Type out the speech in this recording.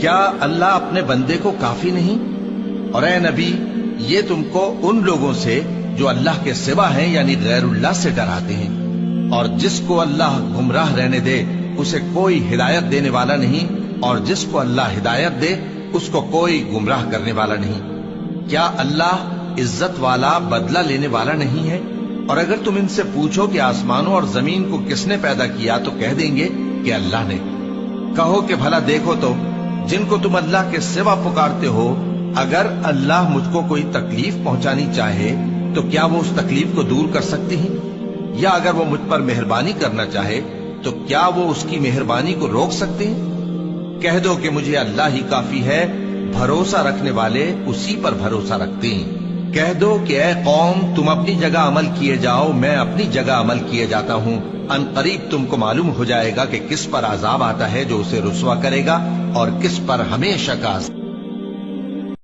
کیا اللہ اپنے بندے کو کافی نہیں؟ اور اے نبی، یہ تم کو ان لوگوں سے جو اللہ کے سوا ہیں یعنی غیر اللہ سے ڈراتے ہیں۔ اور جس کو اللہ گمراہ رہنے دے، اسے کوئی ہدایت دینے والا نہیں۔ اور جس کو اللہ ہدایت دے، اس کو کوئی گمراہ کرنے والا نہیں۔ کیا اللہ عزت والا بدلہ لینے والا نہیں ہے؟ اور اگر تم ان سے پوچھو کہ آسمانوں اور زمین کو کس نے پیدا کیا، تو کہہ دیں گے کہ اللہ نے۔ کہو کہ بھلا دیکھو تو جن کو تم اللہ کے سوا پکارتے ہو، اگر اللہ مجھ کو کوئی تکلیف پہنچانی چاہے، تو کیا وہ اس تکلیف کو دور کر سکتی ہیں؟ یا اگر وہ مجھ پر مہربانی کرنا چاہے، تو کیا وہ اس کی مہربانی کو روک سکتے ہیں؟ کہہ دو کہ مجھے اللہ ہی کافی ہے، بھروسہ رکھنے والے اسی پر بھروسہ رکھتے ہیں۔ کہہ دو کہ اے قوم، تم اپنی جگہ عمل کیے جاؤ، میں اپنی جگہ عمل کیے جاتا ہوں۔ ان قریب تم کو معلوم ہو جائے گا کہ کس پر عذاب آتا ہے جو اسے رسوا کرے گا۔ اور کس پر ہمیشہ کا